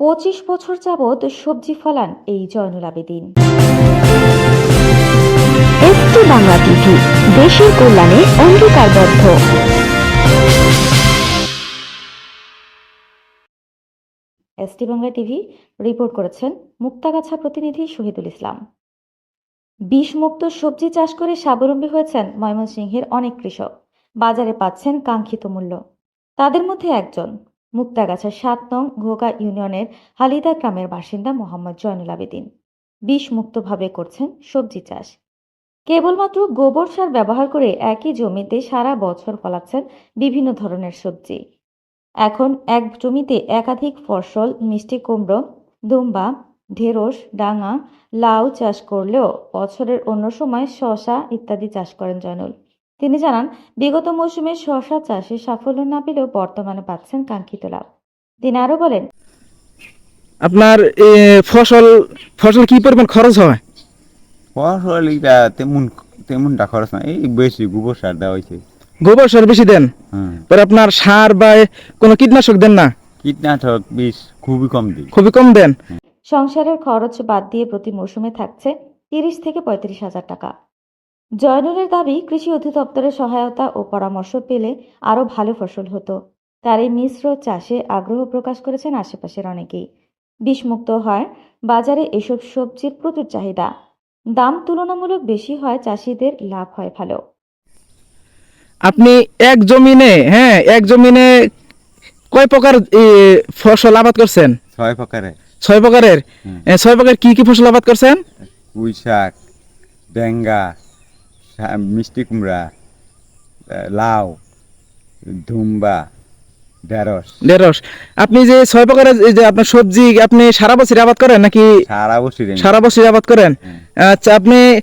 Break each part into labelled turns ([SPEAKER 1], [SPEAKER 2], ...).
[SPEAKER 1] পঁচিশ বছর যাবৎ সবজি ফলান এই জয়নুল আবেদিন
[SPEAKER 2] এসটি বাংলা টিভি দেশের কল্যাণে অঙ্গীকারবদ্ধ।
[SPEAKER 1] এসটি বাংলা টিভি রিপোর্ট করেছেন মুক্তাগাছা প্রতিনিধি শহীদুল ইসলাম। বিষমুক্ত সবজি চাষ করে স্বাবলম্বী হয়েছেন ময়মনসিংহের অনেক কৃষক। বাজারে পাচ্ছেন কাঙ্ক্ষিত মূল্য। তাদের মধ্যে একজন মুক্তাগাছার সাত নং ঘোগা ইউনিয়নের হালিদা গ্রামের বাসিন্দা মোহাম্মদ জয়নুল আবেদিন। বিষমুক্তভাবে করছেন সবজি চাষ। কেবলমাত্র গোবর সার ব্যবহার করে একই জমিতে সারা বছর ফলাচ্ছেন বিভিন্ন ধরনের সবজি। এখন এক জমিতে একাধিক ফসল, মিষ্টি কুমড়ো, দুম্বা, ঢেঁড়স, ডাঙা, লাউ চাষ করলেও বছরের অন্য সময় শসা ইত্যাদি চাষ করেন জয়নুল। তিনি জানান বিগত মৌসুমে শসা চাষে সাফল্য না পেলেও বর্তমানে পাচ্ছেন কাঙ্ক্ষিত লাভ। তিনি আরও বলেন
[SPEAKER 3] আপনার ফসল ফসল কি পরিমাণ খরচ হয়?
[SPEAKER 4] ফসল এটা তেমন তেমনটা খরচ না এই বেশি গোবর সার দেওয়া হয়েছে
[SPEAKER 3] গোবর সার বেশি দেন?
[SPEAKER 4] হ্যাঁ।
[SPEAKER 3] পরে আপনার সার বা কোনো কীটনাশক দেন না?
[SPEAKER 4] কীটনাশক বিষ খুবই কম দিই।
[SPEAKER 3] খুবই কম দেন?
[SPEAKER 1] সংসারের খরচ বাদ দিয়ে প্রতি মৌসুমে থাকছে তিরিশ থেকে পঁয়ত্রিশ হাজার টাকা। জয়নুলের দাবি কৃষি অধিদপ্তরের সহায়তা ও পরামর্শ পেলে আরও ভালো ফসল হতো। তার এই মিশ্র চাষে আগ্রহ প্রকাশ করেছেন আশেপাশের অনেকেই। বিষমুক্ত হয় বাজারে এসব সবজির প্রচুর চাহিদা। দাম তুলনামূলক বেশি হয় চাষিদের লাভ হয় ভালো।
[SPEAKER 3] আপনি এক জমিনে হ্যাঁ এক জমিনে কয় প্রকার এ, ফসল আবাদ করছেন?
[SPEAKER 4] ছয় প্রকারে
[SPEAKER 3] ছয় প্রকারের? এ, ছয় প্রকার কি কি ফসল আবাদ করছেন?
[SPEAKER 4] পুঁই শাক মিষ্টি কুমড়া লাউ ধুম্বা ঢেঁড়স।
[SPEAKER 3] ঢেঁড়স। আপনি যে ছয় প্রকারের যে আপনার সবজি আপনি সারা বছর আবাদ করেন নাকি
[SPEAKER 4] সারা বছর
[SPEAKER 3] সারা বছর আবাদ করেন? আচ্ছা আপনি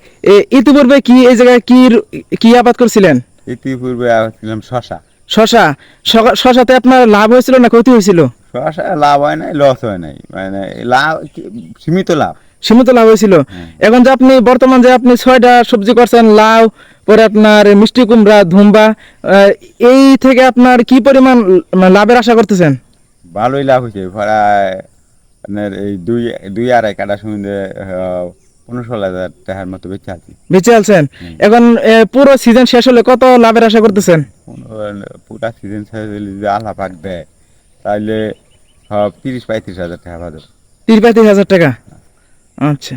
[SPEAKER 3] ইতিপূর্বে কি এই জায়গায় কি কি আবাদ করছিলেন?
[SPEAKER 4] ইতিপূর্বে ছিলাম শশা
[SPEAKER 3] শশা শশা- শশাতে আপনার লাভ হয়েছিল না ক্ষতি হয়েছিল?
[SPEAKER 4] শশা লাভ হয় নাই লস হয় নাই। মানে লাভ সীমিত লাভ।
[SPEAKER 3] সীমিত লাভ হয়েছিল। এখন যে আপনি বর্তমান যে আপনি ছয়টা সবজি করছেন লাউ পরে আপনার মিষ্টি কুমড়া ধুম্বা এই থেকে আপনার কি পরিমাণ মানে লাভের আশা করতেছেন?
[SPEAKER 4] ভালোই লাভ হয়েছে প্রায় আপনার এই দুই দুই আড়াই কাটা সময় পনেরো ষোলো হাজার টাকার মতো বেঁচে আছি।
[SPEAKER 3] বেঁচে আলছেন। এখন পুরো সিজন শেষ হলে কত লাভের আশা করতেছেন?
[SPEAKER 4] পুরা সিজন শেষ হলে যদি আল্লাহ পাক দেয় তাহলে তিরিশ পঁয়ত্রিশ হাজার টাকা পাবে
[SPEAKER 3] তিরিশ পঁয়ত্রিশ হাজার টাকা। আচ্ছা।